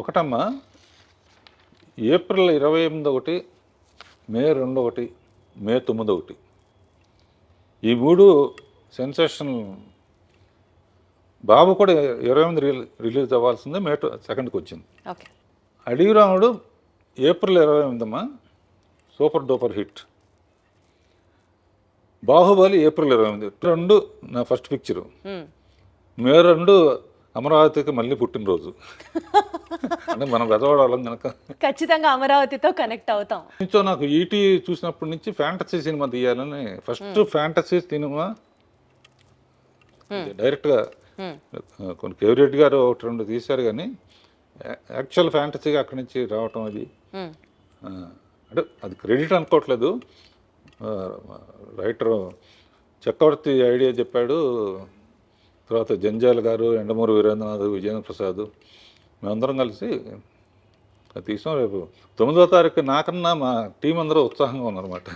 ఒకటమ్మా. April ఇరవై ఎనిమిది ఒకటి మే రెండు ఒకటి మే తొమ్మిది ఒకటి. ఈ మూడు సెన్సేషన్ బాబు కూడా ఇరవై ఎనిమిది రిలీ రిలీజ్ అవ్వాల్సిందే మే సెకండ్కి వచ్చింది. అడవి రాముడు ఏప్రిల్ ఇరవై ఎనిమిదమ్మా super duper hit. Baahubali April ఇరవై ఎనిమిది రెండు నా ఫస్ట్ పిక్చరు. మే రెండు అమరావతికి మళ్ళీ పుట్టినరోజు. అంటే మనం వెదవాడాలం కనుక ఖచ్చితంగా అమరావతితో కనెక్ట్ అవుతాం. నుంచో నాకు ఈటీ చూసినప్పటి నుంచి ఫ్యాంటసీ సినిమా తీయాలని ఫస్ట్ ఫ్యాంటసీ సినిమా డైరెక్ట్గా. కొన్ని కేవరెడ్డి గారు ఒకటి రెండు తీశారు కానీ యాక్చువల్ ఫ్యాంటసీగా అక్కడి నుంచి రావటం అది. అంటే అది క్రెడిట్ అనుకోవట్లేదు. రైటర్ చక్రవర్తి ఐడియా చెప్పాడు తర్వాత జంజాల గారు ఎండమూరి వీరేంద్రనాథ్ విజయేంద్ర ప్రసాద్ మేమందరం కలిసి తీసాం రేపు. తొమ్మిదో తారీఖు నాకన్నా మా టీం అందరూ ఉత్సాహంగా ఉన్నారన్నమాట.